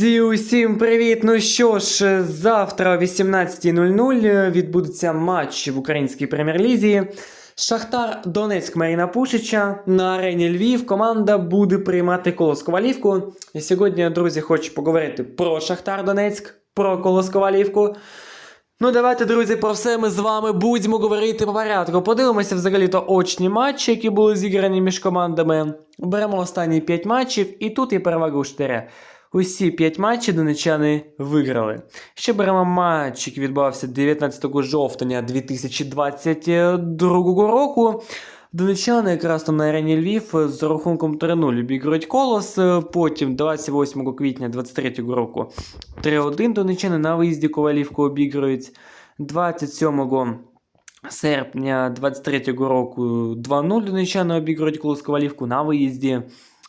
Друзі, усім привіт! Ну що ж, завтра о 18.00 відбудеться матч в українській прем'єр-лізі. Шахтар Донецьк Маріна Пушича на арені Львів. Команда буде приймати Колос Ковалівку. І сьогодні, друзі, хочу поговорити про Шахтар Донецьк, про Колос Ковалівку. Ну, давайте, друзі, про все ми з вами будемо говорити по порядку. Подивимося взагалі-то очні матчі, які були зіграні між командами. Беремо останні 5 матчів, і тут є перевага у Штиря. Усі 5 матчів донечани виграли. Ще беремо матч, який відбувався 19 жовтня 2022 року. Донечани якраз там на арені Львів з рахунком 3-0 обігрують колос. Потім 28 квітня 2023 року 3-1 донечани на виїзді Ковалівку обігрують. 27 серпня 23 року 2-0 донечани обігрують колос Ковалівку на виїзді.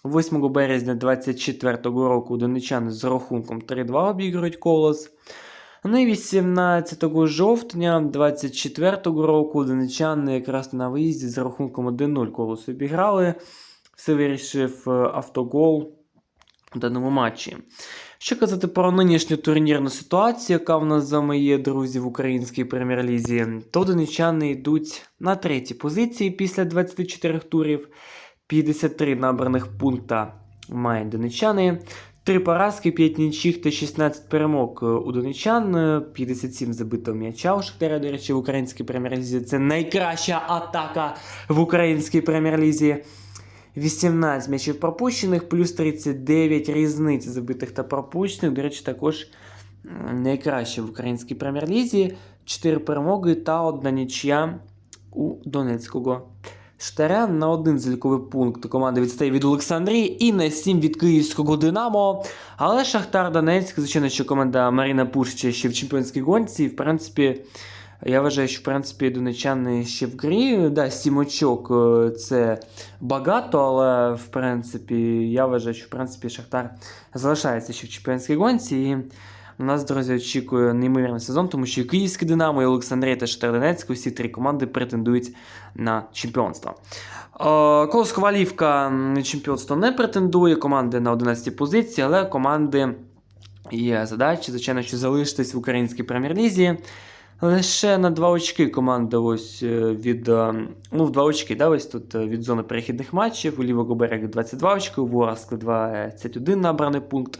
8 березня 24 року донечани з рахунком 3-2 обігрують колос. Ну і 18 жовтня 24 року донечани якраз на виїзді з рахунком 1-0 колос обіграли. Все вирішив е, автогол в даному матчі. Що казати про нинішню турнірну ситуацію, яка в нас з вами друзі, в українській прем'єр-лізі, то донечани йдуть на третій позиції після 24 турів. 53 набраних пункта мають донечани. 3 поразки, 5 нічих та 16 перемог е, у донечан, е, 57 забитого м'яча у Шахтаря, до речі, в українській прем'єр-лізі. Це найкраща атака в українській прем'єр-лізі. 18 м'ячів пропущених, плюс 39 різниць забитих та пропущених. До речі, також найкраще в українській прем'єр-лізі. 4 перемоги та одна нічия у Донецького. Штаря на один заліковий пункт команда відстає від Олександрії і на 7 від Київського Динамо. Але Шахтар Донецьк, звичайно, що команда Маріна Пушича ще в чемпіонській гонці. І, в принципі, я вважаю, що в принципі донечани ще в грі. Да, 7 очок е, це багато, але в принципі, я вважаю, що в принципі Шахтар залишається ще в чемпіонській гонці. І нас, друзі, очікує неймовірний сезон, тому що і Київське Динамо, і Олександрія та Шахтар усі три команди претендують на чемпіонство. Е, Колос Ковалівка чемпіонство не претендує, команди на 11 позиції, але команди є задачі, звичайно, що залишитись в українській прем'єр-лізі. Лише на 2 очки команда ось е, від. е, Ну, в 2 очки, да, ось тут від зони перехідних матчів. У лівого берега 22 очки, у Ворскли 21 набраний пункт.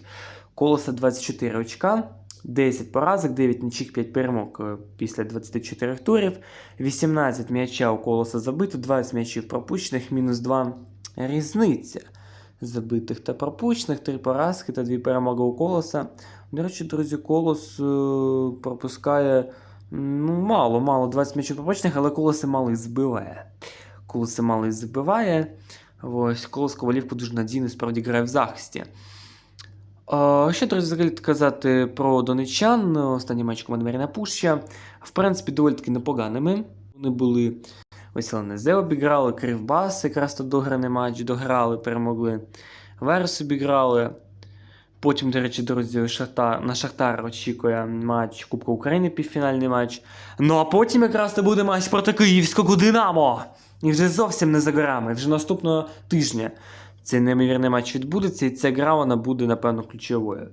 Колоса 24 очка, 10 поразок, 9 нічих, 5 перемог е, після 24 турів, 18 м'яча у колоса забито, 20 м'ячів пропущених, мінус 2 різниця забитих та пропущених, 3 поразки та 2 перемоги у колоса. До речі, друзі, колос е, пропускає ну, мало, мало 20 м'ячів пропущених, але колоси малий збиває. Колоси малий збиває. Ось, колос Ковалівку дуже надійно справді грає в захисті. Що друзі, взагалі казати про донечан, останній матч команди Маріна Пуща. В принципі, доволі таки непоганими. Вони були ось ЛНЗ обіграли, Кривбас, якраз тут дограний матч, дограли, перемогли. Верес обіграли. Потім, до речі, друзі, Шахтар, на Шахтар очікує матч Кубка України, півфінальний матч. Ну а потім якраз це буде матч проти Київського Динамо. І вже зовсім не за горами, вже наступного тижня цей неймовірний матч відбудеться, і ця гра вона буде, напевно, ключовою.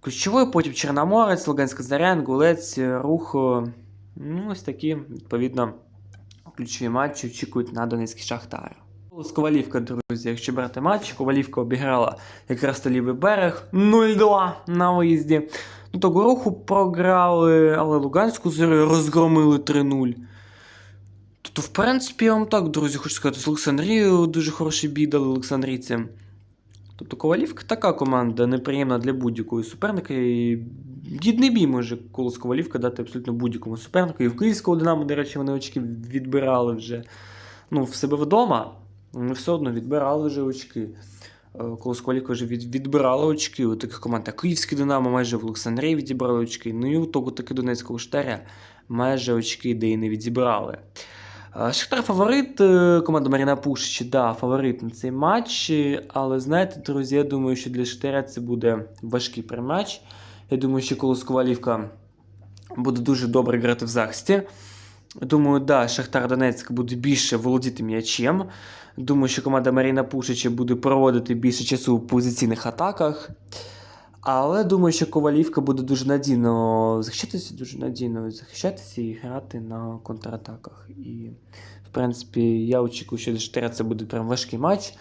Ключовою потім Чорноморець, Луганська Зарян, Гулець, Рух. е, Ну, ось такі, відповідно, ключові матчі очікують на Донецький Шахтар. Ковалівка, друзі, якщо брати матч, Ковалівка обіграла якраз то лівий берег 0-2 на виїзді. Ну, того руху програли, але Луганську зорю розгромили 3-0. Тобто, в принципі, я вам так, друзі, хочу сказати, з Олександрією дуже хороший бій дали Олександрійці. Тобто Ковалівка така команда неприємна для будь-якого суперника. І гідний бій може колос Ковалівка дати абсолютно будь-якому супернику. І в Київського Динамо, до речі, вони очки відбирали вже ну, в себе вдома. Вони все одно відбирали вже очки. Е, Колос Ковалівка вже від, відбирала очки у таких команд. А Київське Динамо майже в Олександрії відібрали очки. Ну і у того таки Донецького штаря майже очки, де і не відібрали. Шахтар фаворит, е, команда Маріна Пушичі, да, фаворит на цей матч. Але знаєте, друзі, я думаю, що для Шахтаря це буде важкий приматч. Я думаю, що Колос Ковалівка буде дуже добре грати в захисті. Думаю, да, Шахтар Донецьк буде більше володіти м'ячем. Думаю, що команда Маріна Пушича буде проводити більше часу в позиційних атаках. Але думаю, що Ковалівка буде дуже надійно захищатися, дуже надійно захищатися і грати на контратаках. І, в принципі, я очікую, що для це буде прям важкий матч.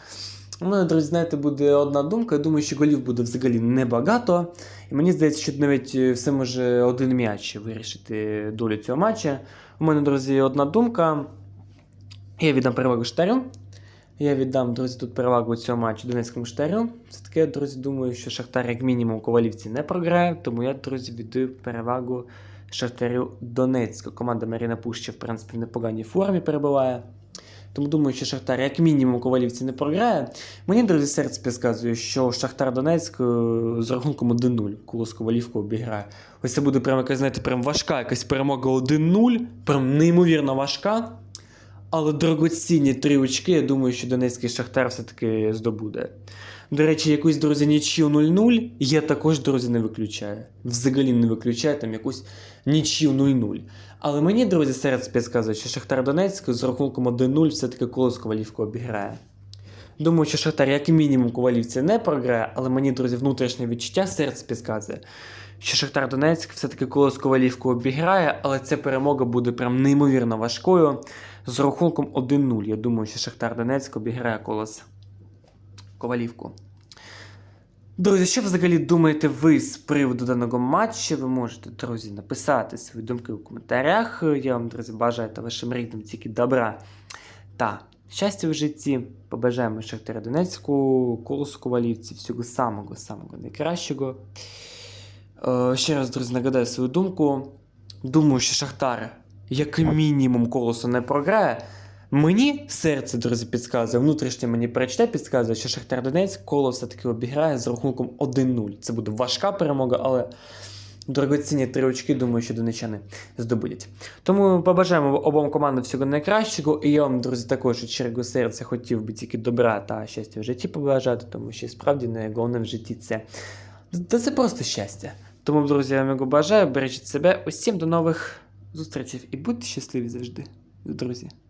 У мене, друзі, знаєте, буде одна думка. Я думаю, що голів буде взагалі небагато. І мені здається, що навіть е, все може один м'яч вирішити долю цього матча. У мене, друзі, одна думка. Я віддам перевагу Штарю. Я віддам, друзі, тут перевагу цього матчу Донецькому Штарю. Все таки, друзі, думаю, що Шахтар, як мінімум, Ковалівці не програє, тому я, друзі, віддаю перевагу Шахтарю Донецьку. Команда Маріна Пуща, в принципі, в непоганій формі перебуває. Тому думаю, що Шахтар, як мінімум, Ковалівці не програє. Мені, друзі, серце підказує, що Шахтар Донецьк е, з рахунком 1-0 Кулос Ковалівку обіграє. Ось це буде прям якась, знаєте, прям важка якась перемога 1-0, прям неймовірно важка. Але дорогоцінні три очки, я думаю, що Донецький Шахтар все-таки здобуде. До речі, якусь, друзі, нічю 0-0 я також, друзі, не виключаю. Взагалі не виключаю там якусь нічю 0-0. Але мені, друзі, серце підказує, що Шахтар Донецьк з рахунком 1-0 все-таки колос Ковалівку обіграє. Думаю, що Шахтар, як мінімум, Ковалівці не програє, але мені, друзі, внутрішнє відчуття серце підказує, що Шахтар Донецьк все-таки колос Ковалівку обіграє, але ця перемога буде прям неймовірно важкою. З рахунком 1-0. Я думаю, що Шахтар Донецьк обіграє колос Ковалівку. Друзі, що взагалі думаєте ви з приводу даного матчу? Ви можете, друзі, написати свої думки у коментарях. Я вам, друзі, бажаю та вашим рідним тільки добра та щастя в житті. Побажаємо Шахтаря Донецьку, колосу Ковалівці, всього самого самого найкращого. Е, ще раз, друзі, нагадаю свою думку. Думаю, що Шахтар, як мінімум, колосу не програє. Мені серце, друзі, підказує, внутрішнє мені перечте підказує, що Шахтар Донецьк коло все-таки обіграє з рахунком 1-0. Це буде важка перемога, але дорогоцінні три очки, думаю, що донечани здобудять. Тому побажаємо обом командам всього найкращого. І я вам, друзі, також від щирого серця хотів би тільки добра та щастя в житті побажати, тому що справді найголовніше в житті це, та це просто щастя. Тому, друзі, я вам його бажаю, бережіть себе. Усім до нових зустрічей і будьте щасливі завжди, друзі.